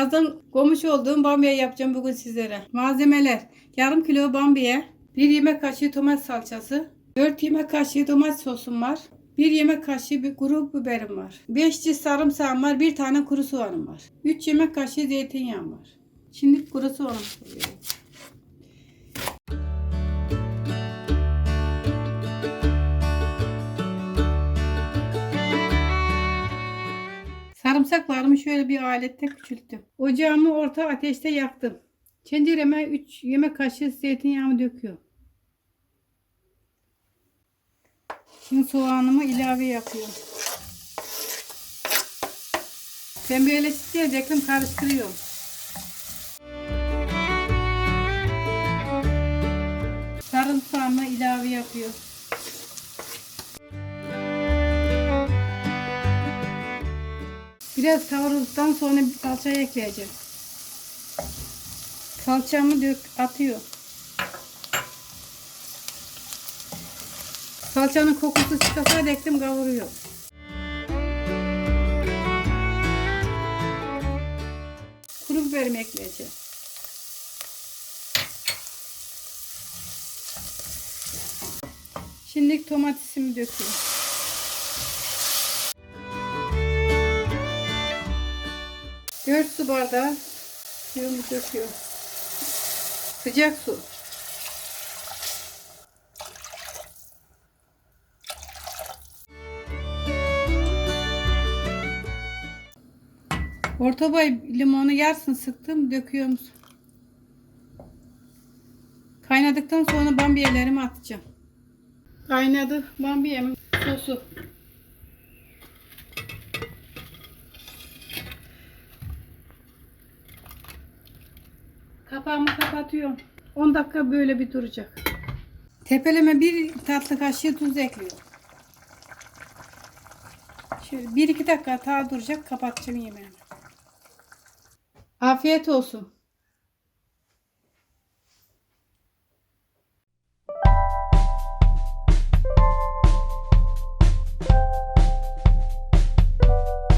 Yazdan koymuş olduğum bamya yapacağım bugün sizlere. Malzemeler. Yarım kilo bamya. 1 yemek kaşığı domates salçası. 4 yemek kaşığı domates sosum var. 1 yemek kaşığı bir kuru biberim var. 5 diş sarımsağım var. 1 tane kuru soğanım var. 3 yemek kaşığı zeytinyağım var. Şimdi kuru soğanım koyuyorum. Sarımsaklarımı şöyle bir alette küçülttüm. Ocağımı orta ateşte yaktım. Tencereme 3 yemek kaşığı zeytinyağımı döküyorum. Şimdi soğanımı ilave yapıyorum. Pembeleşince beklim karıştırıyorum. Sarımsağımı ilave yapıyorum. Biraz kavrulduktan sonra salçayı ekleyeceğim. Salçamı dök atıyor. Salçanın kokusu çıkasa ektim kavuruyor. Kuru biberimi ekleyeceğim. Şimdi domatesimi döküyorum. Dört su bardağı suyumu döküyorum. Sıcak su. Orta boy limonu yarısını sıktım, döküyorum. Kaynadıktan sonra bambiyelerimi atacağım. Kaynadı bambiyemin sosu. Kapağımı kapatıyorum. 10 dakika böyle bir duracak. Tepeleme bir tatlı kaşığı tuz ekliyorum. Şöyle 1-2 dakika daha duracak. Kapatacağım yemeğimi. Afiyet olsun.